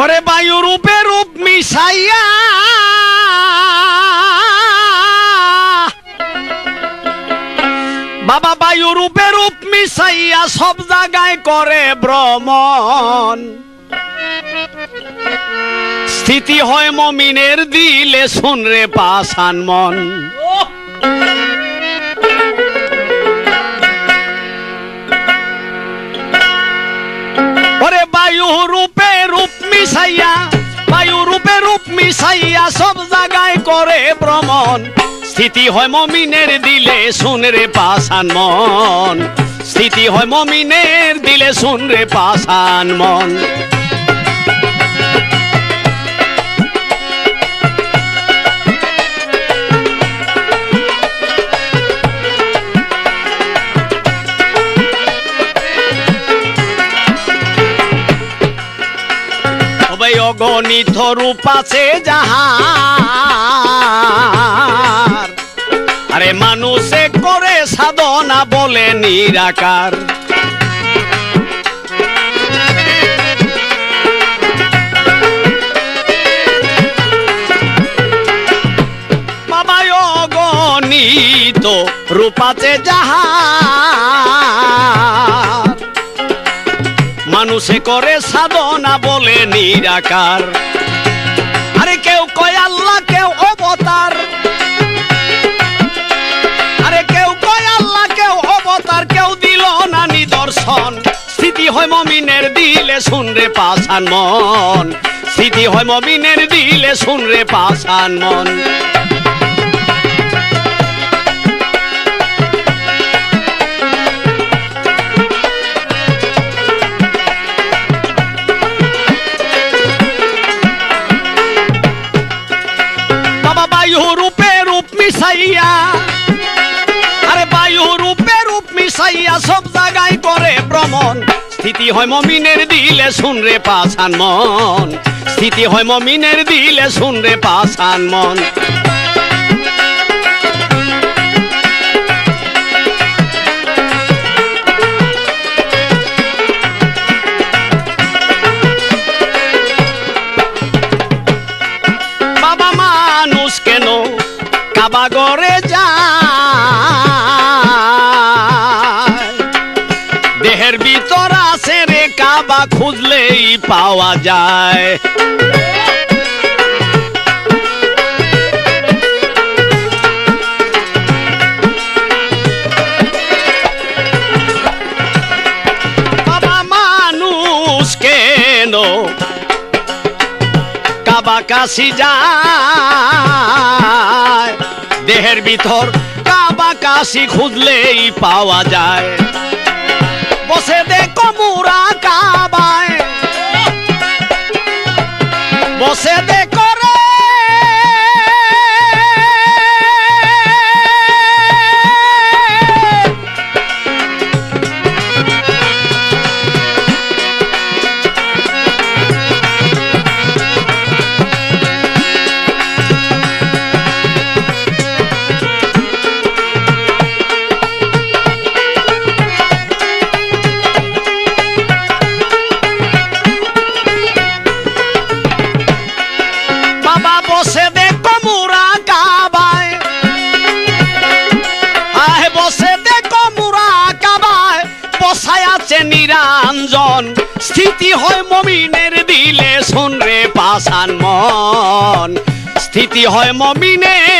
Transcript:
ওরে বায়ু রূপে মিশাইয়া বাবা বায়ু রূপে রূপ মিশাইয়া সব জায়গায় করে ভ্রমণ। স্থিতি হয় মমিনের দিলে শুনরে পাশান মন। ওরে বায়ু রূপে রূপ মিশাইয়া, বায়ু রূপে রূপ মিশাইয়া সব জায়গায় করে ভ্রমণ। স্থিতি হয় মমিনের দিলে শুনরে পাশান মন। স্থিতি হয় মমিনের দিলে শুনরে পাশান মন। অগণিত রূপ আছে যাহার। আরে মানুষে করে সাধনা বলে নিরাকার। বাবা অগণিত রূপ আছে যাহার। মানুষে করে সাধনা বলে নিরাকার। আরে কেউ কয় আল্লাহ, কেউ অবতার। আরে কেউ কয় আল্লাহ, কেউ অবতার, কেউ দিল না নিদর্শন। স্থিতি হয় মমিনের দিলে শুনরে পাশান মন। স্থিতি হয় মমিনের দিলে শুনরে পাশান মন। মিশাইয়া আরে বায়ু রূপে রূপ মিশাইয়া সব জায়গায় করে ভ্রমণ। স্থিতি হয় মমিনের দিলে শুনরে পাশান মন। স্থিতি হয় মমিনের দিলে শুনরে পাশান মন। কাবাগরে যায়। দেহের ভিতর আছে রে কাবা খুঁজলেই পাওয়া যায়। বাবা কাবা কাশি যায়। দেহের ভিতর কাবা কাশি খুঁজলেই পাওয়া যায়। বসে দেখো মুরা কাবায়। বসে দেখো স্থিতি হয় মমিনের দিলে শুনরে পাশান মন। স্থিতি হয় মমিনের